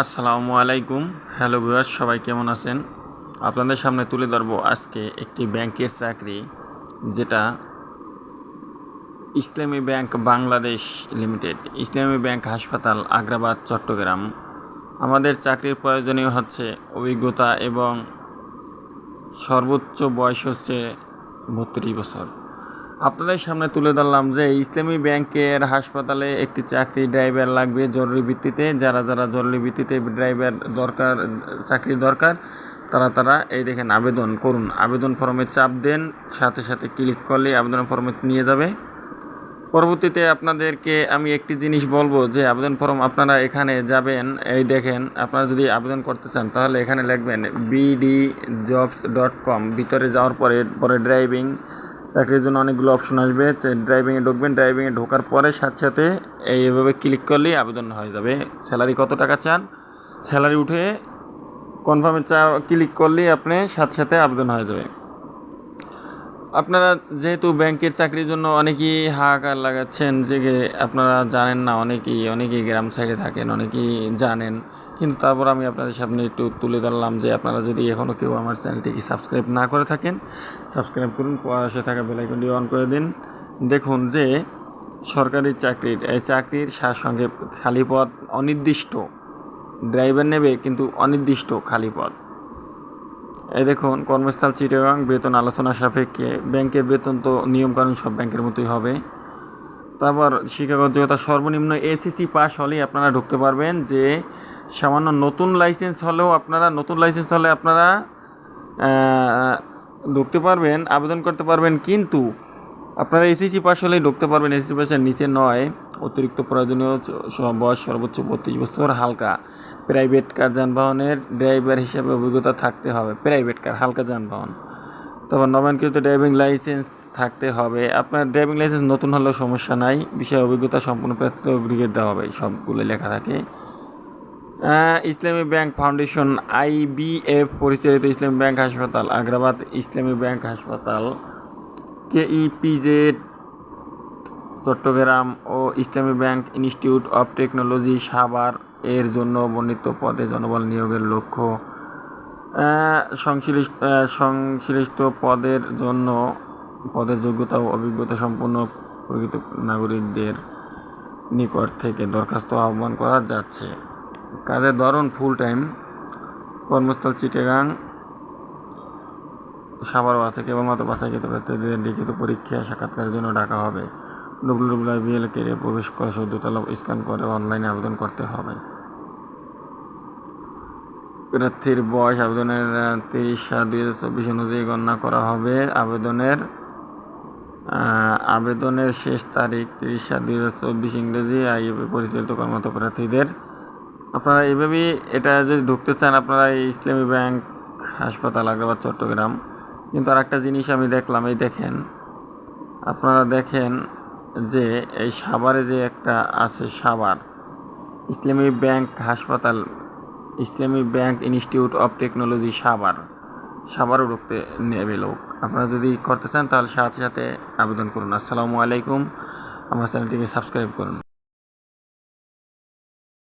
আসসালামু আলাইকুম। Hello viewers, সবাই কেমন আছেন? আপনাদের সামনে তুলে ধরবো আজকে একটি ব্যাংকের চাকরি, যেটা Islami bank Bangladesh limited, Islami bank হাসপাতাল, আগ্রাবাদ, চট্টগ্রাম। আমাদের চাকরির প্রয়োজনীয় হচ্ছে অভিজ্ঞতা এবং সর্বোচ্চ বয়স হচ্ছে বত্রিশ বছর। আপনাদের সামনে তুলে ধরলাম যে ইসলামী ব্যাংকের হাসপাতালে একটি চাকরি ড্রাইভার লাগবে জরুরি ভিত্তিতে। যারা যারা জরুরি ভিত্তিতে ড্রাইভার দরকার চাকরি দরকার, তারা তারা এই দেখেন আবেদন করুন। আবেদন ফর্মে চাপ দেন, সাথে সাথে ক্লিক করলে আবেদন ফর্মে নিয়ে যাবে। পরবর্তীতে আপনাদেরকে আমি একটি জিনিস বলব যে আবেদন ফর্ম আপনারা এখানে যাবেন, এই দেখেন আপনারা যদি আবেদন করতে চান, তাহলে এখানে লিখবেন বিডি জবস ডট কম ভিতরে যাওয়ার পরে পরে ড্রাইভিং চাকরির জন্য অনেকগুলো অপশন আসবে। ড্রাইভিংয়ে ঢুকবেন ড্রাইভিংয়ে ঢোকার পরে সাথে সাথে এইভাবে ক্লিক করলেই আবেদন হয়ে যাবে। স্যালারি কত টাকা চান? স্যালারি উঠে কনফার্মে চা ক্লিক করলেই আপনি সাথে সাথে আবেদন হয়ে যাবে। আপনারা যেহেতু ব্যাংকের চাকরির জন্য অনেকেই হাহাকার লাগাচ্ছেন, যে আপনারা জানেন না, অনেকেই অনেকেই গ্রাম সাইডে থাকেন, অনেকেই জানেন। কিন্তু তারপর আমি আপনাদের সামনে একটু তুলে ধরলাম যে আপনারা যদি এখনও কেউ আমার চ্যানেলটিকে সাবস্ক্রাইব না করে থাকেন, সাবস্ক্রাইব করুন, পাশে থাকা বেলাইকনটি অন করে দিন। দেখুন যে সরকারি চাকরির, এই চাকরির সার সঙ্গে খালি পদ অনির্দিষ্ট। ড্রাইভার নেবে কিন্তু অনির্দিষ্ট খালি পদ এই দেখুন, কর্মস্থল চিটাগাং, বেতন আলোচনা সাপেক্ষে ব্যাংকের বেতন তো নিয়মকানুন সব ব্যাংকের মতোই হবে। তারপর শিক্ষাগত যোগ্যতা সর্বনিম্ন এসিসি পাস হলেই আপনারা ঢুকতে পারবেন যে সামান্য নতুন লাইসেন্স হলেও আপনারা, নতুন লাইসেন্স হলে আপনারা ঢুকতে পারবেন, আবেদন করতে পারবেন, কিন্তু আপনারা এসএসসি পাস হলেই ঢুকতে পারবেন। এসএসসি পাসের নিচে নয়, অতিরিক্ত প্রয়োজনীয় বয়স সর্বোচ্চ বত্রিশ বছর, হালকা। প্রাইভেট কার যানবাহনের ড্রাইভার হিসেবে অভিজ্ঞতা থাকতে হবে। প্রাইভেট কার হালকা যানবাহন। তারপর নবায়নকৃত ড্রাইভিং লাইসেন্স থাকতে হবে। আপনার ড্রাইভিং লাইসেন্স নতুন হলেও সমস্যা নাই। বিষয়ে অভিজ্ঞতা সম্পূর্ণ প্রার্থীতে অগ্রিগেট দেওয়া হবে। সবগুলো লেখা থাকে। ইসলামী ব্যাংক ফাউন্ডেশন আইবিএফ পরিচালিত ইসলামী ব্যাংক হাসপাতাল, আগ্রাবাদ ইসলামী ব্যাংক হাসপাতাল KEPZ Chattogram O Islami bank institute of technology, Savar এর জন্য বর্ণিত পদে জনবল নিয়োগের লক্ষ্য। সংশ্লিষ্ট সংশ্লিষ্ট পদের জন্য, পদের যোগ্যতা ও অভিজ্ঞতা সম্পন্ন প্রকৃত নাগরিকদের নিকট থেকে দরখাস্ত আহ্বান করা যাচ্ছে। কাজের ধরন ফুল টাইম কর্মস্থল চিটেগাং, সাভারও আছে, কেবলমাত্র বাছাইকৃত ব্যক্তিদের লিখিত পরীক্ষা, সাক্ষাৎকারের জন্য ডাকা হবে। ডব্লিউ ডব্লিউ বিএল কেরিয়ার প্রবেশ করে সদ্যতলা স্ক্যান করে অনলাইনে আবেদন করতে হবে। প্রার্থীর বয়স আবেদনের তিরিশ সাত দুই হাজার চব্বিশ অনুযায়ী গণনা করা হবে। আবেদনের আবেদনের শেষ তারিখ তিরিশ সাত দুই হাজার চব্বিশ ইংরেজি, আইএফএ পরিচালিত কর্মরত প্রার্থীদের। আপনারা এইভাবেই এটা যদি ঢুকতে চান, আপনারা এই ইসলামী ব্যাংক হাসপাতাল আগ্রাবাদ, চট্টগ্রাম। কিন্তু আর একটা জিনিস আমি দেখলাম, এই দেখেন, আপনারা দেখেন যে এই সাভারে যে একটা আছে সাভার, ইসলামী ব্যাংক হাসপাতাল, Islami bank institute of technology Savar. সাভারও ঢুকতে নেবে লোক। আপনারা যদি করতে চান, তাহলে সাথে সাথে আবেদন করুন। আসসালামু আলাইকুম। আমার চ্যানেলটিকে সাবস্ক্রাইব করুন।